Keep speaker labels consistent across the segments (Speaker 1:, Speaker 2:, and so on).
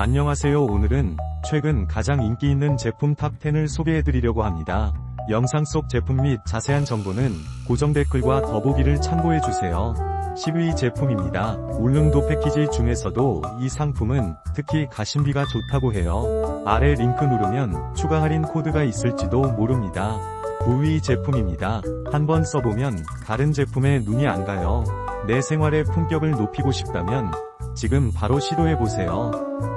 Speaker 1: 안녕하세요. 오늘은 최근 가장 인기 있는 제품 탑10을 소개해드리려고 합니다. 영상 속 제품 및 자세한 정보는 고정 댓글과 더보기를 참고해주세요. 10위 제품입니다. 울릉도 패키지 중에서도 이 상품은 특히 가심비가 좋다고 해요. 아래 링크 누르면 추가 할인 코드가 있을지도 모릅니다. 9위 제품입니다. 한번 써보면 다른 제품에 눈이 안 가요. 내 생활의 품격을 높이고 싶다면 지금 바로 시도해보세요.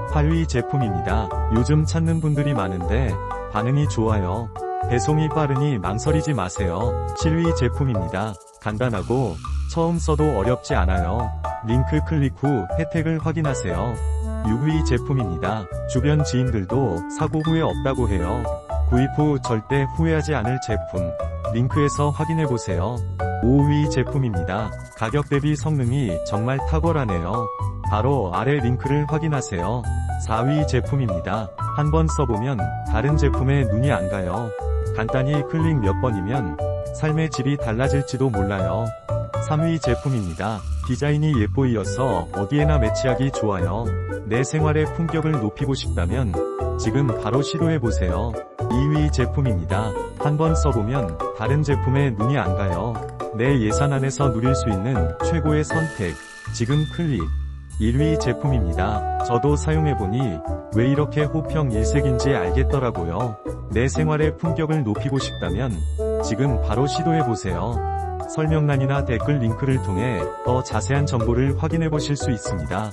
Speaker 1: 8위 제품입니다. 요즘 찾는 분들이 많은데 반응이 좋아요. 배송이 빠르니 망설이지 마세요. 7위 제품입니다. 간단하고 처음 써도 어렵지 않아요. 링크 클릭 후 혜택을 확인하세요. 6위 제품입니다. 주변 지인들도 사고 후회 없다고 해요. 구입 후 절대 후회하지 않을 제품. 링크에서 확인해보세요. 5위 제품입니다. 가격 대비 성능이 정말 탁월하네요. 바로 아래 링크를 확인하세요. 4위 제품입니다. 한번 써보면 다른 제품에 눈이 안 가요. 간단히 클릭 몇 번이면 삶의 질이 달라질지도 몰라요. 3위 제품입니다. 디자인이 예뻐이어서 어디에나 매치하기 좋아요. 내 생활의 품격을 높이고 싶다면 지금 바로 시도해보세요. 2위 제품입니다. 한번 써보면 다른 제품에 눈이 안 가요. 내 예산 안에서 누릴 수 있는 최고의 선택. 지금 클릭. 1위 제품입니다. 저도 사용해보니 왜 이렇게 호평 일색인지 알겠더라고요. 내 생활의 품격을 높이고 싶다면 지금 바로 시도해보세요. 설명란이나 댓글 링크를 통해 더 자세한 정보를 확인해보실 수 있습니다.